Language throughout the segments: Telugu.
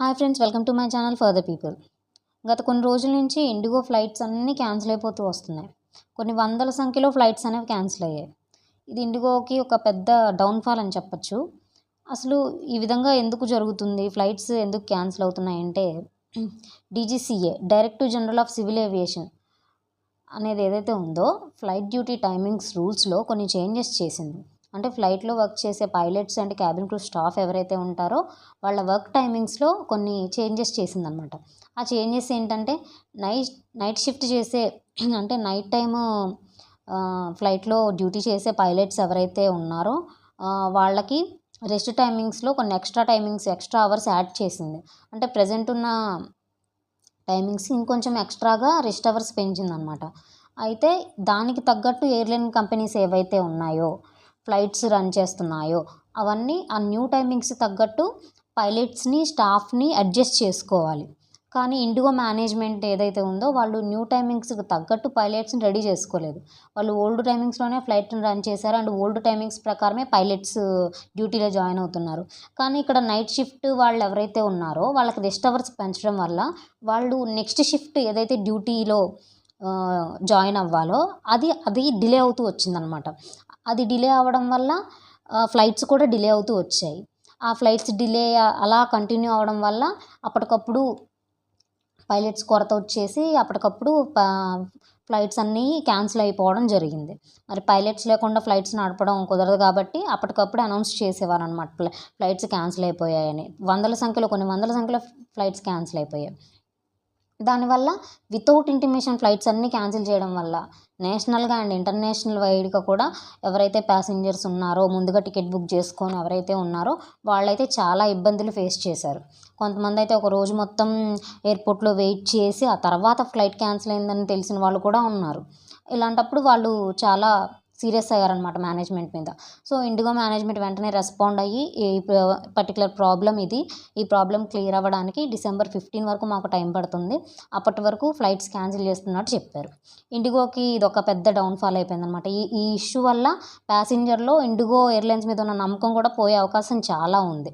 Hi friends welcome to my channel for the people గత కొన్ని రోజుల నుంచి ఇండిగో ఫ్లైట్స్ అన్నీ క్యాన్సిల్ అయిపోతూ వస్తున్నాయి. కొన్ని వందల సంఖ్యలో ఫ్లైట్స్ అనేవి క్యాన్సిల్ అయ్యాయి. ఇది ఇండిగోకి ఒక పెద్ద డౌన్ఫాల్ అని చెప్పచ్చు. అసలు ఈ విధంగా ఎందుకు జరుగుతుంది? ఫ్లైట్స్ ఎందుకు cancel అవుతున్నాయంటే DGCA director general of civil aviation అనేది ఏదైతే ఉందో ఫ్లైట్ డ్యూటీ టైమింగ్స్ రూల్స్లో కొన్ని చేంజెస్ చేసింది. అంటే ఫ్లైట్లో వర్క్ చేసే pilots and cabin crew staff ఎవరైతే ఉంటారో వాళ్ళ వర్క్ టైమింగ్స్లో కొన్ని చేంజెస్ చేసిందనమాట. ఆ చేంజెస్ ఏంటంటే నైట్ నైట్ షిఫ్ట్ చేసే అంటే నైట్ టైము ఫ్లైట్లో డ్యూటీ చేసే పైలట్స్ ఎవరైతే ఉన్నారో వాళ్ళకి రెస్ట్ టైమింగ్స్లో కొన్ని extra timings extra hours add చేసింది. అంటే ప్రజెంట్ ఉన్న టైమింగ్స్ ఇంకొంచెం ఎక్స్ట్రాగా రెస్ట్ అవర్స్ పెంచిందనమాట. అయితే దానికి తగ్గట్టు ఎయిర్లైన్ కంపెనీస్ ఏవైతే ఉన్నాయో ఫ్లైట్స్ రన్ చేస్తున్నాయో. అవన్నీ ఆ న్యూ టైమింగ్స్ తగ్గట్టు పైలట్స్ని స్టాఫ్ని అడ్జస్ట్ చేసుకోవాలి. కానీ ఇండిగో మేనేజ్మెంట్ ఏదైతే ఉందో వాళ్ళు న్యూ టైమింగ్స్కి తగ్గట్టు పైలట్స్ని రెడీ చేసుకోలేదు. వాళ్ళు ఓల్డ్ టైమింగ్స్లోనే ఫ్లైట్ని రన్ చేశారు. అండ్ ఓల్డ్ టైమింగ్స్ ప్రకారమే పైలట్స్ డ్యూటీలో జాయిన్ అవుతున్నారు. కానీ ఇక్కడ నైట్ షిఫ్ట్ వాళ్ళు ఎవరైతే ఉన్నారో వాళ్ళకి రెస్ట్ అవర్స్ పెంచడం వల్ల వాళ్ళు నెక్స్ట్ షిఫ్ట్ ఏదైతే డ్యూటీలో జాయిన్ అవ్వాలో అది అది డిలే అవుతూ వచ్చిందనమాట. అది డిలే అవ్వడం వల్ల ఫ్లైట్స్ కూడా డిలే అవుతూ వచ్చాయి. ఆ ఫ్లైట్స్ డిలే అలా కంటిన్యూ అవ్వడం వల్ల అప్పటికప్పుడు పైలట్స్ కొరత వచ్చేసి అప్పటికప్పుడు ఫ్లైట్స్ అన్నీ క్యాన్సిల్ అయిపోవడం జరిగింది. మరి పైలట్స్ లేకుండా ఫ్లైట్స్ నడపడం కుదరదు కాబట్టి అప్పటికప్పుడు అనౌన్స్ చేసేవారు అనమాట ఫ్లైట్స్ క్యాన్సిల్ అయిపోయాయని. వందల సంఖ్యలో కొన్ని వందల సంఖ్యలో ఫ్లైట్స్ క్యాన్సిల్ అయిపోయాయి. దానివల్ల వితౌట్ ఇంటిమేషన్ ఫ్లైట్స్ అన్నీ క్యాన్సిల్ చేయడం వల్ల నేషనల్గా అండ్ ఇంటర్నేషనల్ వైడ్గా కూడా ఎవరైతే ప్యాసింజర్స్ ఉన్నారో ముందుగా టికెట్ బుక్ చేసుకొని ఎవరైతే ఉన్నారో వాళ్ళైతే చాలా ఇబ్బందులు ఫేస్ చేశారు. కొంతమంది అయితే ఒక రోజు మొత్తం ఎయిర్పోర్ట్లో వెయిట్ చేసి ఆ తర్వాత ఫ్లైట్ క్యాన్సిల్ అయిందని తెలిసిన వాళ్ళు కూడా ఉన్నారు. ఇలాంటప్పుడు వాళ్ళు చాలా సీరియస్ అయ్యారనమాట మేనేజ్మెంట్ మీద. సో ఇండిగో మేనేజ్మెంట్ వెంటనే రెస్పాండ్ అయ్యి ఈ పర్టికులర్ ప్రాబ్లం ఇది. ఈ ప్రాబ్లం క్లియర్ అవ్వడానికి డిసెంబర్ ఫిఫ్టీన్ వరకు మాకు టైం పడుతుంది. అప్పటి వరకు ఫ్లైట్స్ క్యాన్సిల్ చేస్తున్నట్టు చెప్పారు. ఇండిగోకి ఇది ఒక పెద్ద డౌన్ఫాల్ అయిపోయింది అనమాట ఈ ఈ ఇష్యూ వల్ల ప్యాసింజర్లో ఇండిగో ఎయిర్లైన్స్ మీద ఉన్న నమ్మకం కూడా పోయే అవకాశం చాలా ఉంది.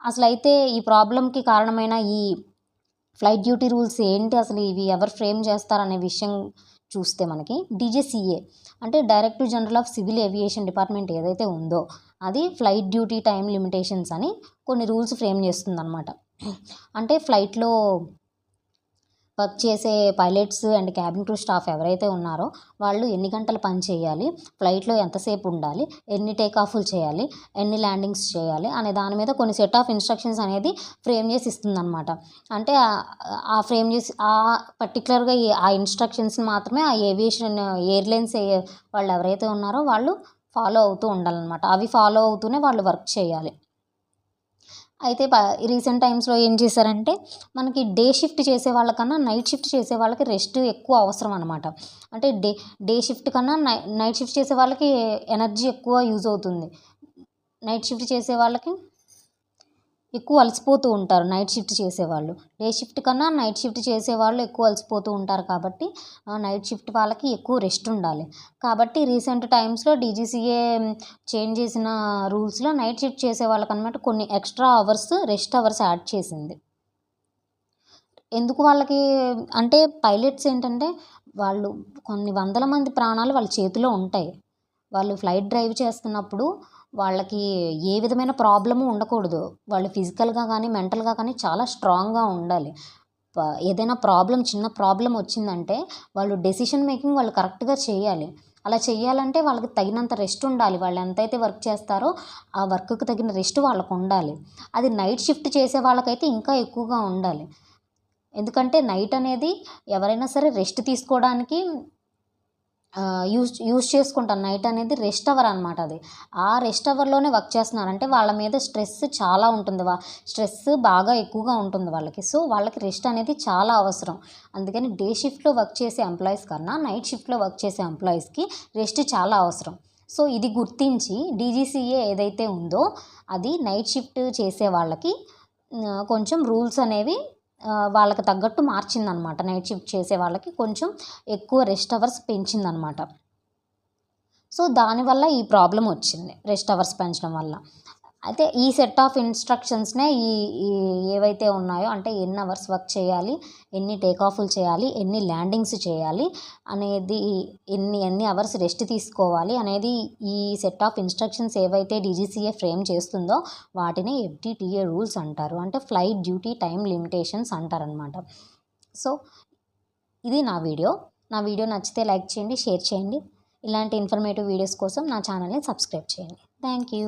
అసలు అయితే ఈ ప్రాబ్లంకి కారణమైన ఈ ఫ్లైట్ డ్యూటీ రూల్స్ ఏంటి? అసలు ఇవి ఎవరు ఫ్రేమ్ చేస్తారనే విషయం చూస్తే మనకి డీజేసీఏ అంటే director general of civil aviation department ఏదైతే ఉందో అది ఫ్లైట్ డ్యూటీ టైం లిమిటేషన్స్ అని కొన్ని రూల్స్ ఫ్రేమ్ చేస్తుంది అనమాట అంటే ఫ్లైట్లో వర్క్ చేసే pilots and cabin crew staff ఎవరైతే ఉన్నారో వాళ్ళు ఎన్ని గంటలు పని చేయాలి ఫ్లైట్లో ఎంతసేపు ఉండాలి ఎన్ని టేక్ ఆఫ్లు చేయాలి ఎన్ని ల్యాండింగ్స్ చేయాలి అనే దాని మీద కొన్ని సెట్ ఆఫ్ ఇన్స్ట్రక్షన్స్ అనేది ఫ్రేమ్ చేసి ఇస్తుందన్నమాట. అంటే ఆ ఫ్రేమ్ చేసి ఆ పర్టికులర్గా ఆ ఇన్స్ట్రక్షన్స్ మాత్రమే ఆ ఏవియేషన్ ఎయిర్లైన్స్ వాళ్ళు ఎవరైతే ఉన్నారో వాళ్ళు ఫాలో అవుతూ ఉండాలన్నమాట. అవి ఫాలో అవుతూనే వాళ్ళు వర్క్ చేయాలి. అయితే రీసెంట్ టైమ్స్లో ఏం చేశారంటే మనకి డే షిఫ్ట్ చేసే వాళ్ళకన్నా నైట్ షిఫ్ట్ చేసే వాళ్ళకి రెస్ట్ ఎక్కువ అవసరం అనమాట అంటే డే డే షిఫ్ట్ కన్నా నైట్ షిఫ్ట్ చేసే వాళ్ళకి ఎనర్జీ ఎక్కువ యూజ్ అవుతుంది. నైట్ షిఫ్ట్ చేసే వాళ్ళకి ఎక్కువ అలసిపోతూ ఉంటారు నైట్ షిఫ్ట్ చేసేవాళ్ళు. డే షిఫ్ట్ కన్నా నైట్ షిఫ్ట్ చేసేవాళ్ళు ఎక్కువ అలసిపోతూ ఉంటారు కాబట్టి నైట్ షిఫ్ట్ వాళ్ళకి ఎక్కువ రెస్ట్ ఉండాలి. కాబట్టి రీసెంట్ టైమ్స్లో డీజీసీఏ చేంజ్ చేసిన రూల్స్లో నైట్ షిఫ్ట్ చేసే వాళ్ళకి అనమాట కొన్ని extra hours rest hours add చేసింది. ఎందుకు వాళ్ళకి అంటే పైలట్స్ ఏంటంటే వాళ్ళు కొన్ని వందల మంది ప్రాణాలు వాళ్ళ చేతిలో ఉంటాయి. వాళ్ళు ఫ్లైట్ డ్రైవ్ చేస్తున్నప్పుడు వాళ్ళకి ఏ విధమైన ప్రాబ్లము ఉండకూడదు. వాళ్ళు ఫిజికల్గా కానీ మెంటల్గా కానీ చాలా స్ట్రాంగ్గా ఉండాలి. ఏదైనా ప్రాబ్లం చిన్న ప్రాబ్లం వచ్చిందంటే వాళ్ళు డెసిషన్ మేకింగ్ వాళ్ళు కరెక్ట్గా చేయాలి. అలా చేయాలంటే వాళ్ళకి తగినంత రెస్ట్ ఉండాలి. వాళ్ళు ఎంతైతే వర్క్ చేస్తారో ఆ వర్క్కి తగిన రెస్ట్ వాళ్ళకు ఉండాలి. అది నైట్ షిఫ్ట్ చేసే వాళ్ళకైతే ఇంకా ఎక్కువగా ఉండాలి. ఎందుకంటే నైట్ అనేది ఎవరైనా సరే రెస్ట్ తీసుకోవడానికి యూజ్ యూజ్ చేసుకుంటాను. నైట్ అనేది రెస్ట్ అవర్ అనమాట అది. ఆ రెస్ట్ అవర్లోనే వర్క్ చేస్తున్నారు అంటే వాళ్ళ మీద స్ట్రెస్ చాలా ఉంటుంది. వా స్ట్రెస్ బాగా ఎక్కువగా ఉంటుంది వాళ్ళకి. సో వాళ్ళకి రెస్ట్ అనేది చాలా అవసరం. అందుకని డే షిఫ్ట్లో వర్క్ చేసే ఎంప్లాయీస్ కన్నా నైట్ షిఫ్ట్లో వర్క్ చేసే ఎంప్లాయీస్కి రెస్ట్ చాలా అవసరం. సో ఇది గుర్తించి డీజీసీఏ ఏదైతే ఉందో అది నైట్ షిఫ్ట్ చేసే వాళ్ళకి కొంచెం రూల్స్ అనేవి వాళ్ళకి తగ్గట్టు మార్చిందనమాట. నైట్ షిఫ్ట్ చేసే వాళ్ళకి కొంచెం ఎక్కువ రెస్ట్ అవర్స్ పెంచిందనమాట. సో దానివల్ల ఈ ప్రాబ్లం వచ్చింది రెస్ట్ అవర్స్ పెంచడం వల్ల. అయితే ఈ సెట్ ఆఫ్ ఇన్స్ట్రక్షన్స్నే ఈ ఈ ఏవైతే ఉన్నాయో అంటే ఎన్ని అవర్స్ వర్క్ చేయాలి ఎన్ని టేక్ ఆఫ్లు చేయాలి ఎన్ని ల్యాండింగ్స్ చేయాలి అనేది ఎన్ని ఎన్ని అవర్స్ రెస్ట్ తీసుకోవాలి అనేది ఈ సెట్ ఆఫ్ ఇన్స్ట్రక్షన్స్ ఏవైతే డీజీసీఏ ఫ్రేమ్ చేస్తుందో వాటిని ఎఫ్డిటిఏ రూల్స్ అంటారు. అంటే ఫ్లైట్ డ్యూటీ టైం లిమిటేషన్స్ అంటారనమాట సో ఇది నా వీడియో నా వీడియో నచ్చితే లైక్ చేయండి షేర్ చేయండి. ఇలాంటి ఇన్ఫర్మేటివ్ వీడియోస్ కోసం నా ఛానల్ని సబ్స్క్రైబ్ చేయండి. Thank you